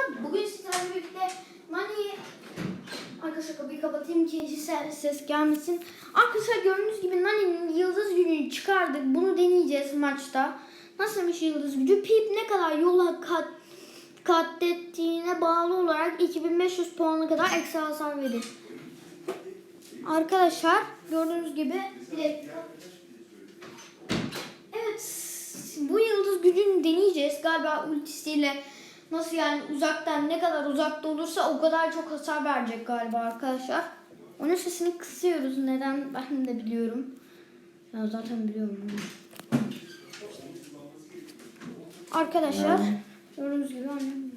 arkadaşlar bugün sizlerle birlikte Nani Arkadaşlar kapıyı kapatayım ki ses, ses gelmesin. Arkadaşlar gördüğünüz gibi Nani'nin yıldız gücünü çıkardık. Bunu deneyeceğiz maçta. Nasılmış yıldız gücü? Pip ne kadar yola kat katlettiğine bağlı olarak 2500 puana kadar ekstra hasar verir. Arkadaşlar gördüğünüz gibi. Evet bu yıldız gücünü deneyeceğiz. Galiba ultisiyle nasıl yani uzaktan ne kadar uzakta olursa o kadar çok hasar verecek galiba arkadaşlar. Onun sesini kısıyoruz. Neden ben de biliyorum. Ya zaten biliyorum. Arkadaşlar gördüğünüz gibi annem.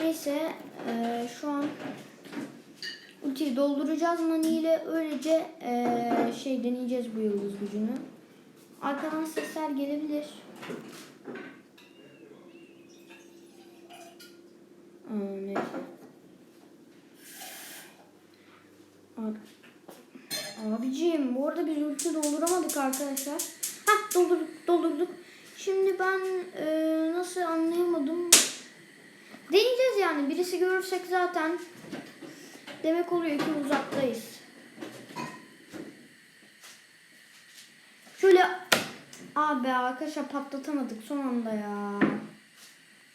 Neyse eee, şu an ultiyi dolduracağız Nani ile öylece eee, şey deneyeceğiz bu yıldız gücünü. Arkadan sesler gelebilir. Aa, neyse. Ar- Abiciğim bu arada biz ulti dolduramadık arkadaşlar. Hah doldurduk doldurduk. Şimdi ben e, nasıl anlayamadım. Deneyeceğiz yani. Birisi görürsek zaten demek oluyor ki uzaktayız. Şöyle abi arkadaşlar patlatamadık son anda ya.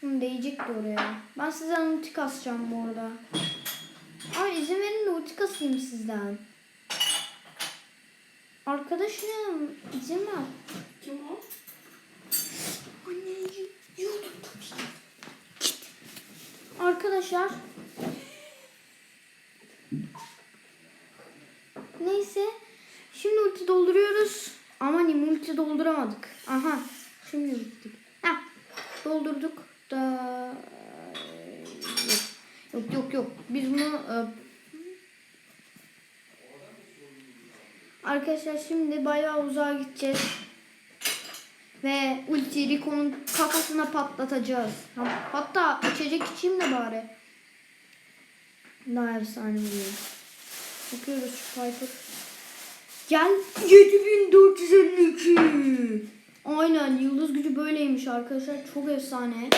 Hı, değecekti oraya. Ben sizden ulti kasacağım bu arada. Ay izin verin de ulti kasayım sizden. Arkadaşım izin ver. Kim o? Anne. Git. Arkadaşlar. Neyse. Şimdi ulti dolduruyoruz. Aman ulti dolduramadık. Aha. Şimdi bittik. Heh. Doldurduk da yok yok yok. Biz bunu e, Arkadaşlar şimdi bayağı uzağa gideceğiz. Ve ulti Rico'nun kafasına patlatacağız. Ha- Hatta içecek içeyim de bari. Daha efsane oluyor. Bakıyoruz şu Piper. Gel 7452. Aynen yıldız gücü böyleymiş arkadaşlar. Çok efsane.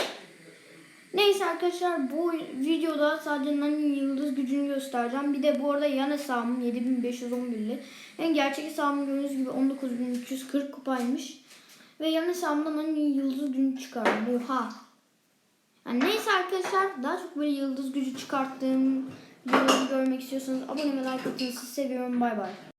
Neyse arkadaşlar bu videoda sadece Nani'nin yıldız gücünü göstereceğim. Bir de bu arada yan hesabım 7511'li. En gerçek hesabım gördüğünüz gibi 19340 kupaymış. Ve yan hesabımda Nani'nin yıldız gücünü çıkardım. Oha. Yani neyse arkadaşlar daha çok böyle yıldız gücü çıkarttığım videoları görmek istiyorsanız abone ve like atın. Sizi seviyorum. Bay bay.